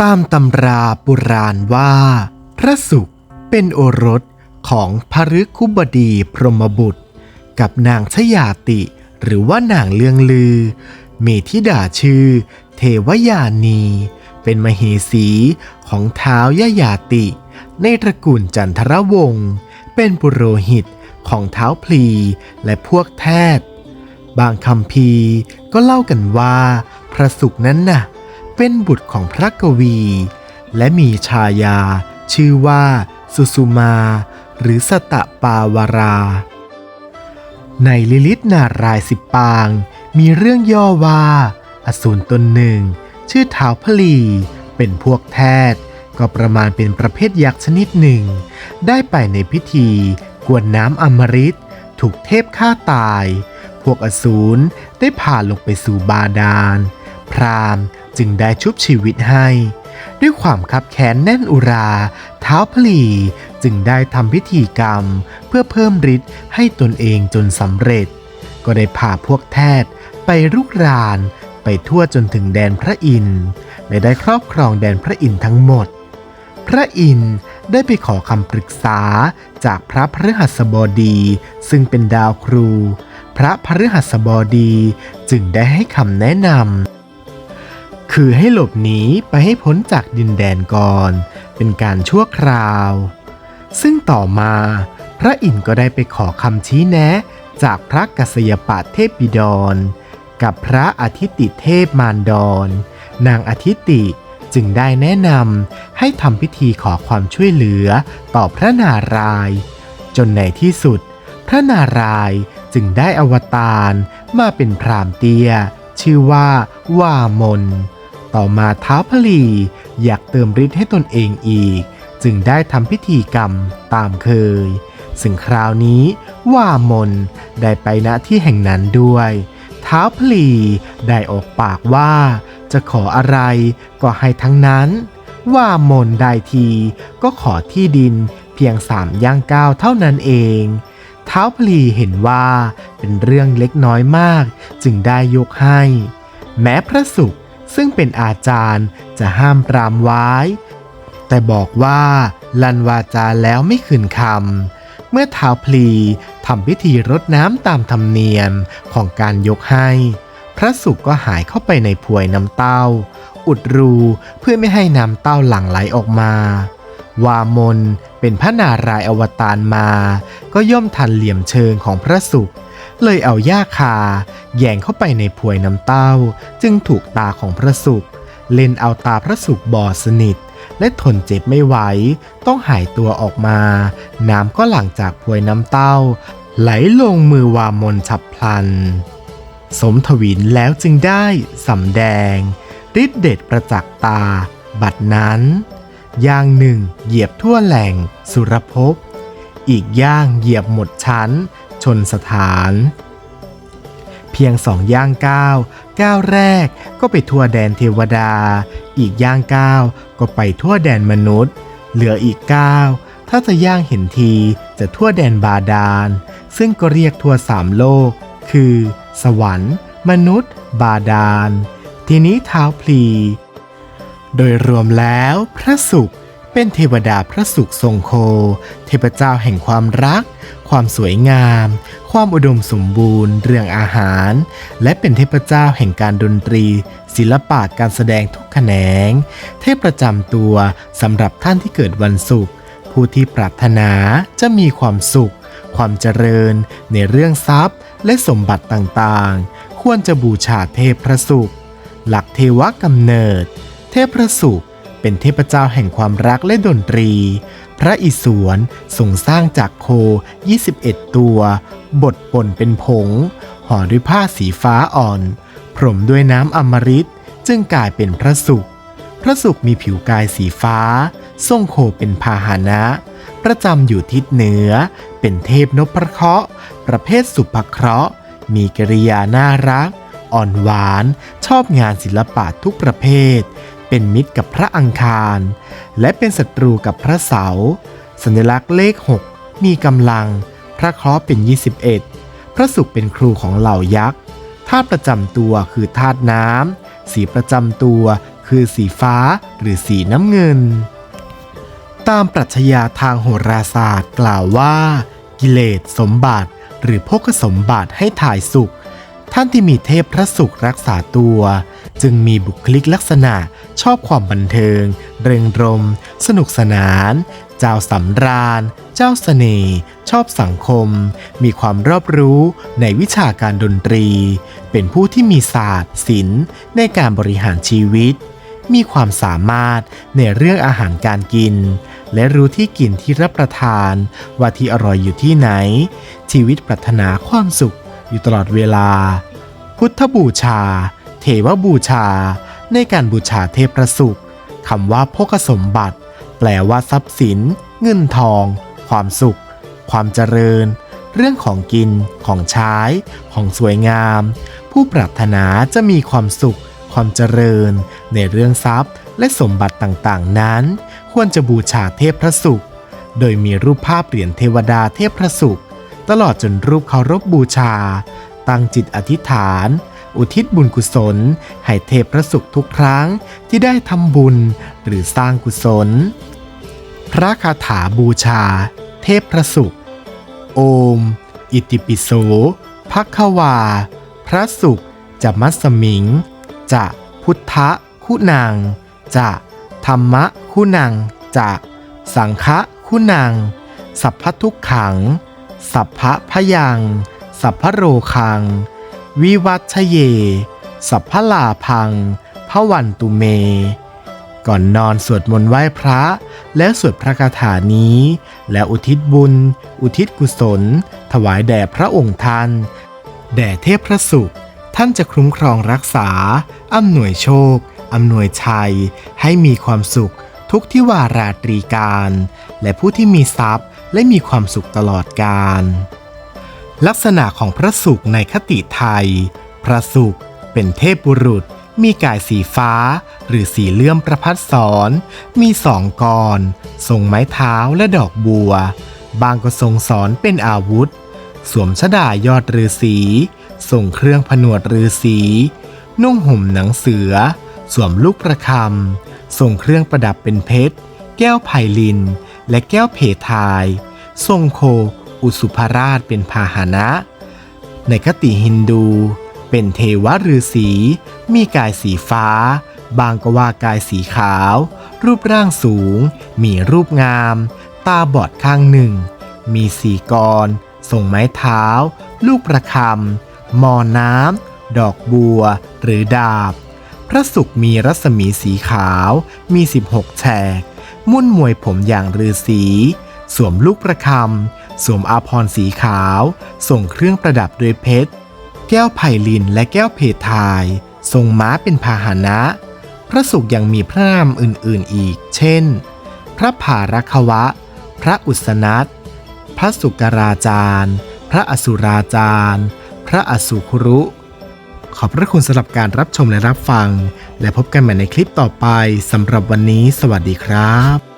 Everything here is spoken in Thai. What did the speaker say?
ตามตำราปุราณว่า พระสุขเป็นโอรสของพฤคุบดีพรหมบุตร กับนางชยาติหรือว่านางเลืองลือ มีทิดาชื่อ เทวยานี เป็นมเหสีของเท้าวยายาติ ในตระกูลจันทรวงศ์เป็นปุโรหิตของเท้าพลีและพวกแทตบางคำพีก็เล่ากันว่า พระสุขนั้นน่ะ เป็นบุตรของพระกวี และมีชายา ชื่อว่า สุสุมา หรือสตะปาวารา ในลิลิตนารายสิบปาง มีเรื่องย่อว่า อสูรตนหนึ่ง ชื่อเท้าวพลี เป็นพวกแทตก็ประมาณเป็นประเภทยักษ์ชนิดหนึ่ง ได้ไปในพิธี กวนน้ำอมฤตถูกเทพฆ่าตาย พวกอสูรได้ผ่านลงไปสู่บาดาล พราหมณ์ จึงได้ชุบชีวิตให้ ด้วยความคับแค้นแน่นอุรา เท้าพลีจึงได้ทำพิธีกรรม เพื่อเพิ่มฤทธิ์ให้ตนเองจนสำเร็จ ก็ได้พาพวกแทตไปรุกรานไปทั่วจนถึงแดนพระอินทร์และได้ครอบครองแดนพระอินทร์ทั้งหมด พระอินทร์ได้ไปขอคำปรึกษาจากพระพฤหัสบดี ซึ่งเป็นดาวครู พระพฤหัสบดีจึงได้ให้คำแนะนำ คือให้หลบหนีไปให้พ้นจากดินแดนก่อน เป็นการชั่วคราว ซึ่งต่อมา พระอินทร์ก็ได้ไปขอคำชี้แนะ จากพระกัสยปะเทพบิดร กับพระอาทิติเทพมารดร นางอาทิติจึงได้แนะนำให้ทำพิธีขอความช่วยเหลือต่อพระนารายณ์จนในที่สุด พระนารายณ์จึงได้อวตารมาเป็นพรามเตีย ชื่อว่าวามน ต่อมาท้าวพลีอยากเติมฤทธิ์ให้ตนเองอีก จึงได้ทำพิธีกรรมตามเคย ซึ่งคราวนี้ว่ามนได้ไปณที่แห่งนั้นด้วยท้าวพลีได้ออกปากว่าจะขออะไรก็ให้ทั้งนั้น ว่ามนได้ทีก็ขอที่ดินเพียงสามย่างก้าวเท่านั้นเองท้าวพลีเห็นว่าเป็นเรื่องเล็กน้อยมาก จึงได้ยกให้ แม้พระสุข ซึ่งเป็นอาจารย์จะห้ามปรามไว้ แต่บอกว่าลันวาจาแล้วไม่คืนคำ เมื่อท้าวพลีทำพิธีรดน้ำตามธรรมเนียมของการยกให้ พระสุขก็หายเข้าไปในพวยน้ำเต้า อุดรูเพื่อไม่ให้น้ำเต้าหลั่งไหลออกมา วามนเป็นพระนารายณ์อวตารมา ก็ย่อมทันเหลี่ยมเชิงของพระสุข เลยเอาหญ้าคา แยงเข้าไปในพวยน้ำเต้า จึงถูกตาของพระสุข เล่นเอาตาพระสุขบอดสนิท และทนเจ็บไม่ไหว ต้องหายตัวออกมา น้ำก็หลั่งจากพวยน้ำเต้า ไหลลงมือวามนฉับพลัน สมทวินแล้วจึงได้สำแดงฤทธิเดชประจักษ์ตา บัดนั้นย่างหนึ่งเหยียบทั่วแหล่งสุรภพอีกย่างเหยียบหมดชั้น ชนสถาน เพียงสองย่างก้าวก้าวแรกก็ไปทั่วแดนเทวดา อีกย่างก้าวก็ไปทั่วแดนมนุษย์ เหลืออีกก้าวถ้าจะย่างเห็นทีจะทั่วแดนบาดาล ซึ่งก็เรียกทั่วสามโลก คือ สวรรค์ มนุษย์ บาดาล ทีนี้เท้าพลี โดยรวมแล้วพระสุข เป็นเทวดาพระสุขทรงโค เทพเจ้าแห่งความรัก ความสวยงาม ความอุดมสมบูรณ์ เรื่องอาหาร และเป็นเทพเจ้าแห่งการดนตรี ศิลปะการแสดงทุกแขนง เทพประจำตัวสำหรับท่านที่เกิดวันศุกร์ผู้ที่ปรารถนาจะมีความสุข ความเจริญ ในเรื่องทรัพย์ และสมบัติต่างๆ ควรจะบูชาเทพพระศุกร์หลักเทวกำเนิด เทพพระศุกร์ เป็นเทพเจ้าแห่งความรักและดนตรี พระอิศวรทรงสร้างจากโค 21 ตัว บดป่นเป็นผง ห่อด้วยผ้าสีฟ้าอ่อน พรมด้วยน้ำอมฤตจึงกลายเป็นพระศุกร์พระศุกร์มีผิวกายสีฟ้า ทรงโคเป็นพาหนะประจำอยู่ทิศเหนือ เป็นเทพนพระเคราะห์ ประเภทสุภเคราะห์ มีกิริยาน่ารัก อ่อนหวาน ชอบงานศิลปะทุกประเภท เป็นมิตรกับพระอังคาร และเป็นศัตรูกับพระเสาร์สัญลักษณ์เลข 6 มีกำลัง พระเคราะห์เป็น 21 พระศุกร์เป็นครูของเหล่ายักษ์ธาตุประจำตัวคือธาตุน้ำสีประจำตัวคคือสีฟ้าหรือสีน้ำเงิน ตามปรัชญาทางโหราศาสตร์กล่าวว่า กิเลสสมบัติหรือพกสมบัติให้ถ่ายสุข ท่านที่มีเทพพระสุขรักษาตัว จึงมีบุคลิกลักษณะชอบความบันเทิง เริงรม สนุกสนาน เจ้าสำราญ เจ้าเสน่ห์ชอบสังคม มีความรอบรู้ในวิชาการดนตรี เป็นผู้ที่มีศาสตร์ศิลป์ในการบริหารชีวิต มีความสามารถในเรื่องอาหารการกิน และรู้ที่กินที่รับประทาน ว่าที่อร่อยอยู่ที่ไหน ชีวิตปรารถนาความสุขอยู่ตลอดเวลา พุทธบูชา เทวบูชา ในการบูชาเทพประสุขคำว่าพกสมบัติ แปลว่าทรัพย์สิน เงินทอง ความสุข ความเจริญ เรื่องของกิน ของใช้ ของสวยงาม ผู้ปรารถนาจะมีความสุข ความเจริญ ในเรื่องทรัพย์และสมบัติต่างๆนั้น ควรจะบูชาเทพพระศุกโดยมีรูปภาพเหรียญเทวดาเทพพระศุกตลอดจนรูปเคารพบูชา ตั้งจิตอธิษฐาน อุทิศบุญกุศล ให้เทพพระศุกร์ทุกครั้งที่ได้ทำบุญหรือสร้างกุศล พระคาถาบูชา เทพพระศุกร์โอม อิติปิโสภัควาพระศุกร์จะมัสมิง จะพุทธะคุณัง จะธรรมะคุณัง จะสังฆะคุณัง สัพพทุกขัง สัพพะพยัง สัพพโรคัง วิวัชเย สัพพลาพังพระวันตุเม ก่อนนอนสวดมนต์ไหว้พระ แล้วสวดพระคาถานี้ แล้วอุทิศบุญ อุทิศกุศล ถวายแด่พระองค์ท่าน แด่เทพพระสุข ท่านจะคุ้มครองรักษา อำนวยโชค อำนวยชัย ให้มีความสุขทุกที่วาราตรีการ และผู้ที่มีทรัพย์และมีความสุขตลอดกาล ลักษณะของพระศุกร์ในคติไทย พระศุกร์เป็นเทพบุรุษ มีกายสีฟ้า หรือสีเลื่อมประพัดสอนมีสองกรทรงไม้เท้าและดอกบัว บางก็ทรงสอนเป็นอาวุธ สวมชดายอดฤาษีทรงเครื่องผนวดฤาษีนุ่งห่มหนังเสือ สวมลูกประคำทรงเครื่องประดับเป็นเพชร แก้วไผ่ลิน และแก้วเพทาย ทรงโค อุสุภราชเป็นพาหนะ ในคติฮินดู เป็นเทวฤาษีมีกายสีฟ้า บางก็ว่ากายสีขาว รูปร่างสูง มีรูปงาม ตาบอดข้างหนึ่ง มีสีกรทรงไม้เท้า ลูกประคำมอน้ำ ดอกบัว หรือดาบ พระศุกร์มีรัศมีสีขาว มี 16 แฉก มุ่นมวยผมอย่างฤาษี สวมลูกประคำ สวมอาภรณ์สีขาว ส่งเครื่องประดับด้วยเพชร แก้วไผ่ลินและแก้วเพทาย ทรงม้าเป็นพาหนะ พระศุกร์ยังมีพระนามอื่นๆอีก เช่น พระผารัควะ พระอุสนัตพระสุกราจารย์ พระอสุราจารย์ พระอสุครุ ขอบพระคุณสำหรับการรับชมและรับฟัง และพบกันใหม่ในคลิปต่อไปสำหรับวันนี้ สวัสดีครับ